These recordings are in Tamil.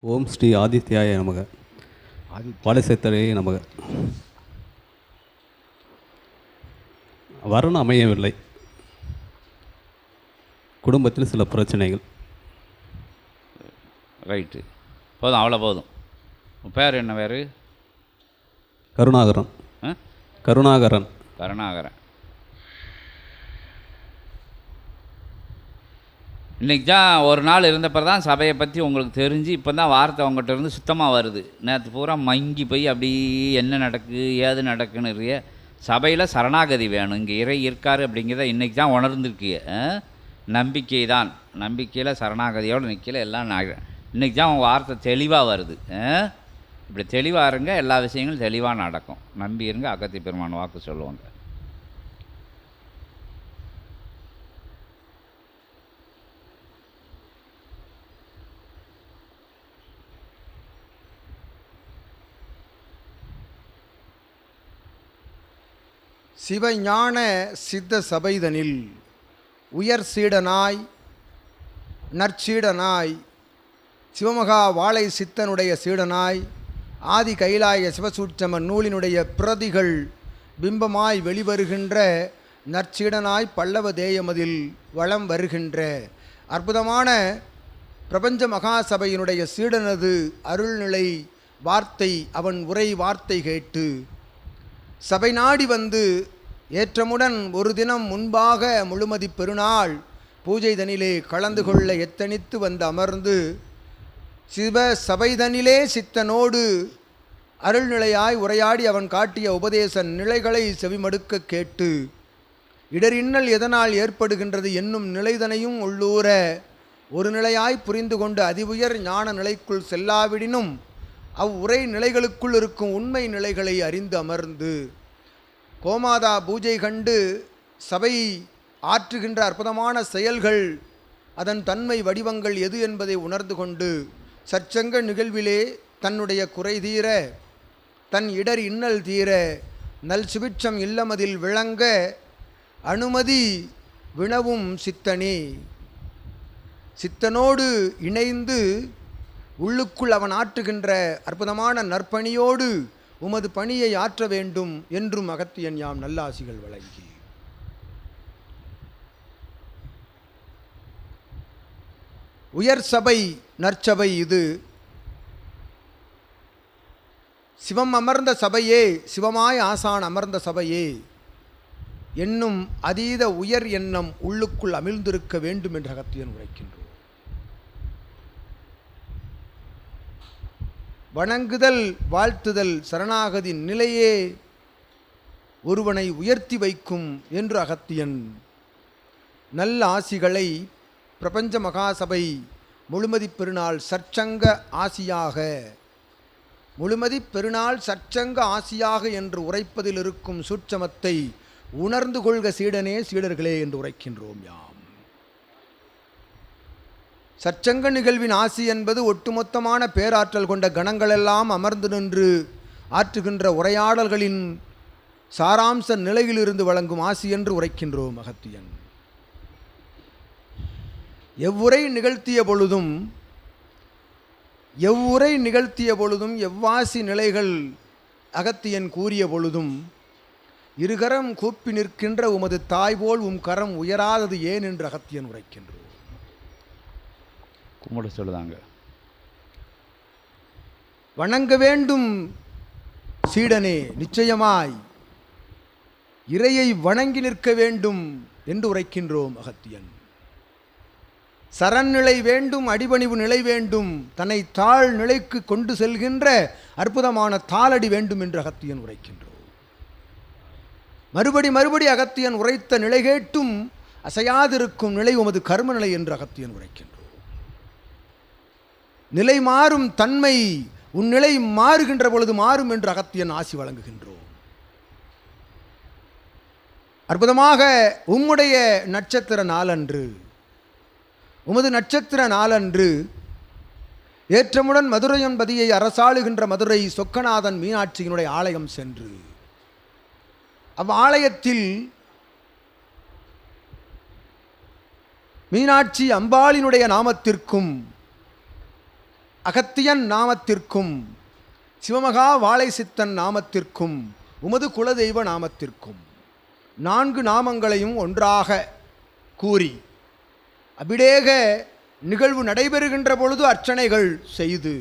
ஓம் ஸ்ரீ ஆதித்யாய நமக. ஆதி பாலசேத்தரே நமக. வரணும் அமையவில்லை. குடும்பத்தில் சில பிரச்சனைகள். ரைட்டு. போதும் அவ்வளோ போதும். உன் பேர் என்ன பேர் கருணாகரன். கருணாகரன். கருணாகரன். இன்றைக்கி தான் ஒரு நாள் இருந்தப்போ தான் சபையை பற்றி உங்களுக்கு தெரிஞ்சு இப்போ தான் வார்த்தை உங்கள்கிட்ட இருந்து சுத்தமாக வருது. நேற்று பூரா மங்கி போய் அப்படி என்ன நடக்கு ஏது நடக்குன்னு சபையில் சரணாகதி வேணும். இங்கே இறை இருக்காரு அப்படிங்கிறத இன்றைக்கி தான் உணர்ந்துருக்கிய நம்பிக்கை தான் நம்பிக்கையில் சரணாகதியோடு நிற்கல எல்லாம் நான் இன்றைக்கி தான் உங்கள் வார்த்தை தெளிவாக வருது. ஆ? இப்படி தெளிவாக இருங்க எல்லா விஷயங்களும் தெளிவாக நடக்கும். நம்பி இருங்க அகத்தி பெருமான் வாக்கு சொல்லுவாங்க. சிவஞான சித்த சபைதனில் உயர் சீடனாய் நற்சீடனாய் சிவமகா வாழை சித்தனுடைய சீடனாய் ஆதி கைலாய சிவசூட்சம நூலினுடைய பிரதிகள் பிம்பமாய் வெளிவருகின்ற நற்சீடனாய் பல்லவ தேயமதில் வளம் வருகின்ற அற்புதமான பிரபஞ்ச மகாசபையினுடைய சீடனது அருள்நிலை வார்த்தை அவன் உரை வார்த்தை கேட்டு சபை நாடி வந்து ஏற்றமுடன் ஒரு தினம் முன்பாக முழுமதி பெருநாள் பூஜை தனிலே கலந்து கொள்ள எத்தனித்து வந்து அமர்ந்து சிவ சபைதனிலே சித்தனோடு அருள்நிலையாய் உரையாடி அவன் காட்டிய உபதேச நிலைகளை செவிமடுக்க கேட்டு இடரின்னல் எதனால் ஏற்படுகின்றது என்னும் நிலைதனையும் உள்ளூர ஒரு நிலையாய் புரிந்து கொண்டு அதிவுயர் ஞான நிலைக்குள் செல்லாவிடினும் அவ்வுரை நிலைகளுக்குள் இருக்கும் உண்மை நிலைகளை அறிந்து அமர்ந்து கோமாதா பூஜை கண்டு சபை ஆற்றுகின்ற அற்புதமான செயல்கள் அதன் தன்மை வடிவங்கள் எது என்பதை உணர்ந்து கொண்டு சற்சங்க நிகழ்விலே தன்னுடைய குறை தீர தன் இடர் இன்னல் தீர நல் சுபிட்சம் இல்லமதில் விளங்க அனுமதி வினவும் சித்தனே. சித்தனோடு இணைந்து உள்ளுக்குள் அவன் ஆற்றுகின்ற அற்புதமான நற்பணியோடு உமது பணியை ஆற்ற வேண்டும் என்றும் அகத்தியன் யாம் நல்லாசிகள் வழங்கி. உயர் சபை நற்சபை இது. சிவம் அமர்ந்த சபையே சிவமாய் ஆசான் அமர்ந்த சபையே. என்னும் அதீத உயர் எண்ணம் உள்ளுக்குள் அமிழ்ந்திருக்க வேண்டும் என்று அகத்தியன் உரைக்கின்றோம். வணங்குதல் வாழ்த்துதல் சரணாகதி நிலையே ஒருவனை உயர்த்தி வைக்கும் என்று அகத்தியன். நல்ல ஆசிகளை பிரபஞ்ச மகாசபை முழுமதி பெருநாள் சற்சங்க ஆசியாக முழுமதி பெருநாள் சற்சங்க ஆசியாக என்று உரைப்பதில் இருக்கும் சூட்சமத்தை உணர்ந்து கொள்க சீடனே சீடர்களே என்று உரைக்கின்றோம் யாம். சற்சங்க நிகழ்வின் ஆசி என்பது ஒட்டுமொத்தமான பேராற்றல் கொண்ட கணங்களெல்லாம் அமர்ந்து நின்று ஆற்றுகின்ற உரையாடல்களின் சாராம்ச நிலையிலிருந்து வழங்கும் ஆசி என்று உரைக்கின்றோம் அகத்தியன் எவ்வுரை நிகழ்த்திய பொழுதும் எவ்வுரை நிகழ்த்திய பொழுதும் எவ்வாசி நிலைகள் அகத்தியன் கூறிய பொழுதும் இருகரம் கூப்பி நிற்கின்ற உமது தாய் போல் உம் கரம் உயராதது ஏன் என்று அகத்தியன் உரைக்கின்றோம். கும்பிட சொல்லுதாங்க. வணங்க வேண்டும் சீடனே நிச்சயமாய். இறையை வணங்கி நிற்க வேண்டும் என்று உரைக்கின்றோம் அகத்தியன். சரண்நிலை வேண்டும் அடிபணிவு நிலை வேண்டும் தன்னை தாழ் நிலைக்கு கொண்டு செல்கின்ற அற்புதமான தாளடி வேண்டும் என்று அகத்தியன் உரைக்கின்றோம். மறுபடி மறுபடி அகத்தியன் உரைத்த நிலை கேட்டும் அசையாதிருக்கும் நிலை உமது கர்ம நிலை என்று அகத்தியன் உரைக்கின்றோம். நிலை மாறும் தன்மை உன் நிலை மாறுகின்ற பொழுது மாறும் என்று அகத்தியன் ஆசி வழங்குகின்றோம். அற்புதமாக உம்முடைய நட்சத்திர நாளன்று உமது நட்சத்திர நாளன்று ஏற்றமுடன் மதுரையன்பதியை அரசாளுகின்ற மதுரை சொக்கநாதன் மீனாட்சியினுடைய ஆலயம் சென்று அவ்வாலயத்தில் மீனாட்சி அம்பாளினுடைய நாமத்திற்கும் அகத்தியன் நாமத்திற்கும் சிவமகா வாழை சித்தன் நாமத்திற்கும் உமது குலதெய்வ நாமத்திற்கும் நான்கு நாமங்களையும் ஒன்றாக கூறி அபிடேக நிகழ்வு நடைபெறுகின்ற பொழுது அர்ச்சனைகள் செய்து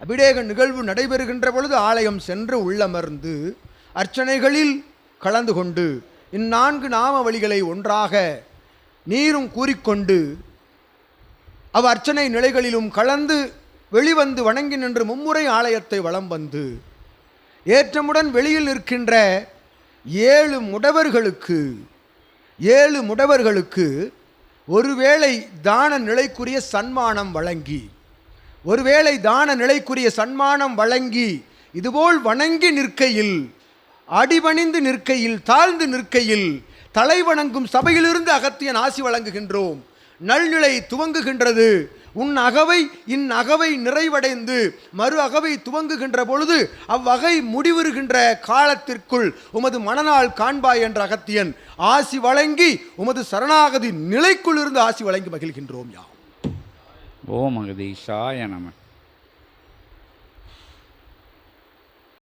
அபிடேக நிகழ்வு நடைபெறுகின்ற பொழுது ஆலயம் சென்று உள்ளமர்ந்து அர்ச்சனைகளில் கலந்து கொண்டு இந்நான்கு நாம வழிகளை ஒன்றாக நீரும் கூறிக்கொண்டு அவ் அர்ச்சனை நிலைகளிலும் கலந்து வெளிவந்து வணங்கி நின்று மும்முறை ஆலயத்தை வலம் வந்து ஏற்றமுடன் வெளியில் நிற்கின்ற ஏழு முடவர்களுக்கு ஏழு முடவர்களுக்கு ஒருவேளை தான நிலைக்குரிய சன்மானம் வழங்கி ஒருவேளை தான நிலைக்குரிய சன்மானம் வழங்கி இதுபோல் வணங்கி நிற்கையில் அடிபணிந்து நிற்கையில் தாழ்ந்து நிற்கையில் தலை வணங்கும் சபையிலிருந்து அகத்தியன் ஆசி வழங்குகின்றோம். நல்நிலை துவங்குகின்றது. உன் அகவை இன் அகவை நிறைவடைந்து மறு அகவை துவங்குகின்ற பொழுது அவ்வகை முடிவுறுகின்ற காலத்திற்குள் உமது மனநாள் காண்பாய் என்ற அகத்தியன் ஆசி வழங்கி உமது சரணாகதி நிலைக்குள் இருந்து ஆசி வழங்கி மகிழ்கின்றோம் யாம். ஓம் அகதீஷாய நம.